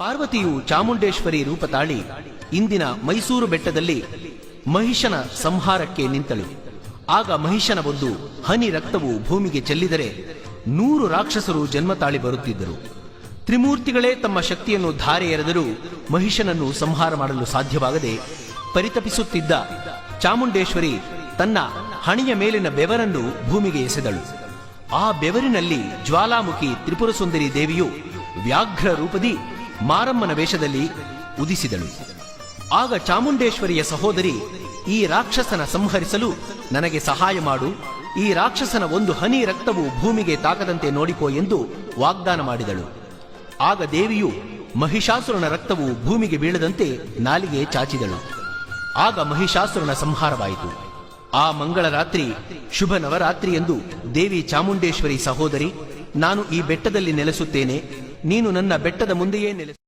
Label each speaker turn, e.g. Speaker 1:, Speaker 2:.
Speaker 1: ಪಾರ್ವತಿಯು ಚಾಮುಂಡೇಶ್ವರಿ ರೂಪ ತಾಳಿ ಇಂದಿನ ಮೈಸೂರು ಬೆಟ್ಟದಲ್ಲಿ ಮಹಿಷನ ಸಂಹಾರಕ್ಕೆ ನಿಂತಳು. ಆಗ ಮಹಿಷನ ಒಂದು ಹನಿ ರಕ್ತವು ಭೂಮಿಗೆ ಚೆಲ್ಲಿದರೆ ನೂರು ರಾಕ್ಷಸರು ಜನ್ಮ ತಾಳಿ ಬರುತ್ತಿದ್ದರು. ತ್ರಿಮೂರ್ತಿಗಳೇ ತಮ್ಮ ಶಕ್ತಿಯನ್ನು ಧಾರೆ ಎರೆದರೂ ಮಹಿಷನನ್ನು ಸಂಹಾರ ಮಾಡಲು ಸಾಧ್ಯವಾಗದೆ ಪರಿತಪಿಸುತ್ತಿದ್ದ ಚಾಮುಂಡೇಶ್ವರಿ ತನ್ನ ಹಣಿಯ ಮೇಲಿನ ಬೆವರನ್ನು ಭೂಮಿಗೆ ಎಸೆದಳು. ಆ ಬೆವರಿನಲ್ಲಿ ಜ್ವಾಲಾಮುಖಿ ತ್ರಿಪುರ ಸುಂದರಿ ದೇವಿಯು ವ್ಯಾಘ್ರ ರೂಪದಿ ಮಾರಮ್ಮನ ವೇಷದಲ್ಲಿ ಉದಿಸಿದಳು. ಆಗ ಚಾಮುಂಡೇಶ್ವರಿಯ ಸಹೋದರಿ ಈ ರಾಕ್ಷಸನ ಸಂಹರಿಸಲು ನನಗೆ ಸಹಾಯ ಮಾಡು. ಈ ರಾಕ್ಷಸನ ಒಂದು ಹನಿ ರಕ್ತವು ಭೂಮಿಗೆ ತಾಕದಂತೆ ನೋಡಿಕೋ ಎಂದು ವಾಗ್ದಾನ ಮಾಡಿದಳು. ಆಗ ದೇವಿಯು ಮಹಿಷಾಸುರನ ರಕ್ತವು ಭೂಮಿಗೆ ಬೀಳದಂತೆ ನಾಲಿಗೆ ಚಾಚಿದಳು. ಆಗ ಮಹಿಷಾಸುರನ ಸಂಹಾರವಾಯಿತು. ಆ ಮಂಗಳ ರಾತ್ರಿ ಶುಭ ನವರಾತ್ರಿ ಎಂದು ದೇವಿ ಚಾಮುಂಡೇಶ್ವರಿ ಸಹೋದರಿ, ನಾನು ಈ ಬೆಟ್ಟದಲ್ಲಿ ನೆಲೆಸುತ್ತೇನೆ. ನೀನು ನನ್ನ ಬೆಟ್ಟದ ಮುಂದೆಯೇ ನೆಲೆಸು